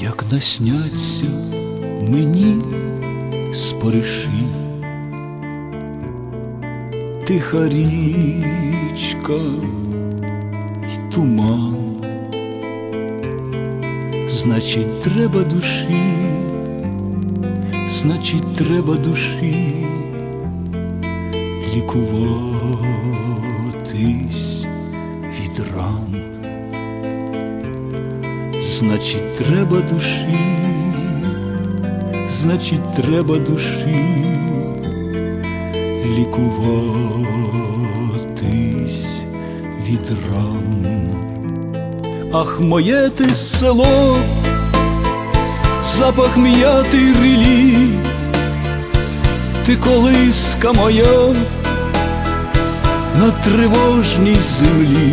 як насняться мені спориші, тиха річка й туман, значить, треба душі, значить, треба душі лікуватись від ран. Значить, треба душі, значить, треба душі лікуватись від ран. Ах, моє ти село, запах м'яти й рілі, ти колиска моя на тривожній землі.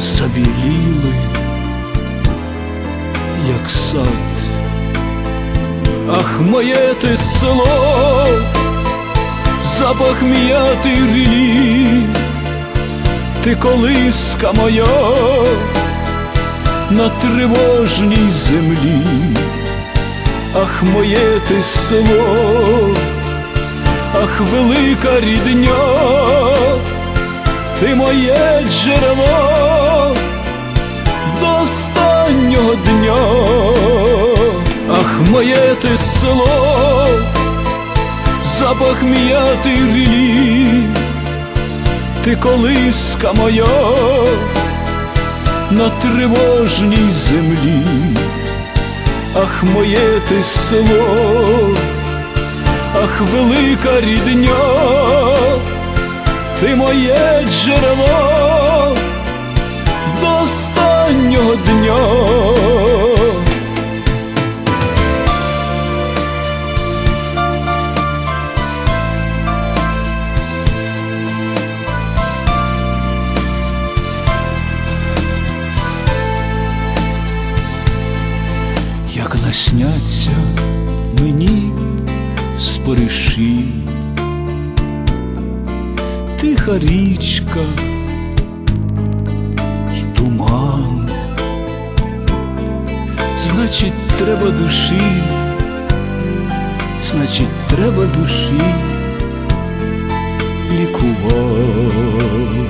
забіліли, як сад. Ах, моє ти село, запах м'яти й ти колиска моя на тривожній землі. Ах, моє ти село, ах, велика рідня ти моє джерело останнього дня, ах, моє ти село, запах м'яти й рілі, ти колиска моя на тривожній землі, ах, моє ти село, ах, велика рідня. Ти моє джерело до останнього дня. Як насняться мені спориші тиха річка й туман, значить, треба душі, значить, треба душі лікувати.